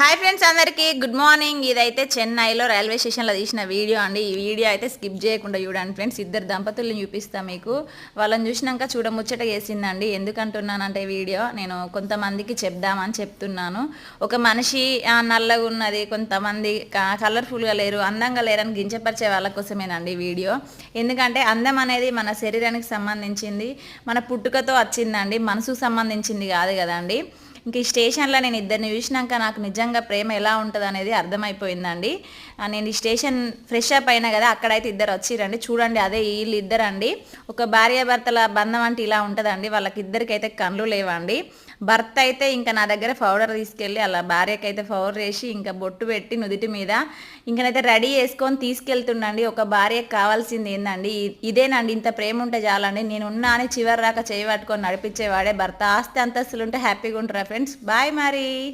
Hi friends అందరికీ good morning ఇదైతే చెన్నైలో రైల్వే స్టేషన్లో తీసిన వీడియో అండి. ఈ వీడియో అయితే స్కిప్ చేయకుండా చూడండి ఫ్రెండ్స్ ఇద్దరు దంపతుల్ని చూపిస్తాం మీకు. వాళ్ళని చూసినాక చూడముచ్చట చేసిందండి. ఎందుకంటున్నానంటే వీడియో నేను కొంతమందికి చెప్దామని చెప్తున్నాను. ఒక మనిషి నల్లగా ఉన్నది కొంతమంది కలర్ఫుల్గా లేరు అందంగా లేరని గించపరిచే వాళ్ళ కోసమేనండి వీడియో. ఎందుకంటే అందం అనేది మన శరీరానికి సంబంధించింది మన పుట్టుకతో వచ్చిందండి మనసుకు సంబంధించింది కాదు కదండి. ఇంక ఈ స్టేషన్లో నేను ఇద్దరిని చూసినాక నాకు నిజంగా ప్రేమ ఎలా ఉంటుంది అనేది అర్థమైపోయిందండి. నేను ఈ స్టేషన్ ఫ్రెష్ అప్ అయినా కదా అక్కడైతే ఇద్దరు వచ్చిరండి. చూడండి అదే వీళ్ళు ఇద్దరండి ఒక భార్యాభర్తల బంధం అంటే ఇలా ఉంటుందండి. వాళ్ళకిద్దరికి అయితే కళ్ళు లేవండి. భర్త అయితే ఇంకా నా దగ్గర పౌడర్ తీసుకెళ్ళి అలా భార్యకి అయితే పౌడర్ వేసి ఇంకా బొట్టు పెట్టి నుదిటి మీద ఇంకనైతే రెడీ చేసుకొని తీసుకెళ్తుండండి. ఒక భార్యకు కావాల్సింది ఏందండి? ఇదేనండి ఇంత ప్రేమ ఉంటే చాలండి. నేను ఉన్నా అని చివరి రాక చేయబట్టుకొని నడిపించేవాడే. భర్త ఆస్తి అంతస్తులు ఉంటే హ్యాపీగా ఉంటారు. ఫ్రెండ్స్ బాయ్ మరి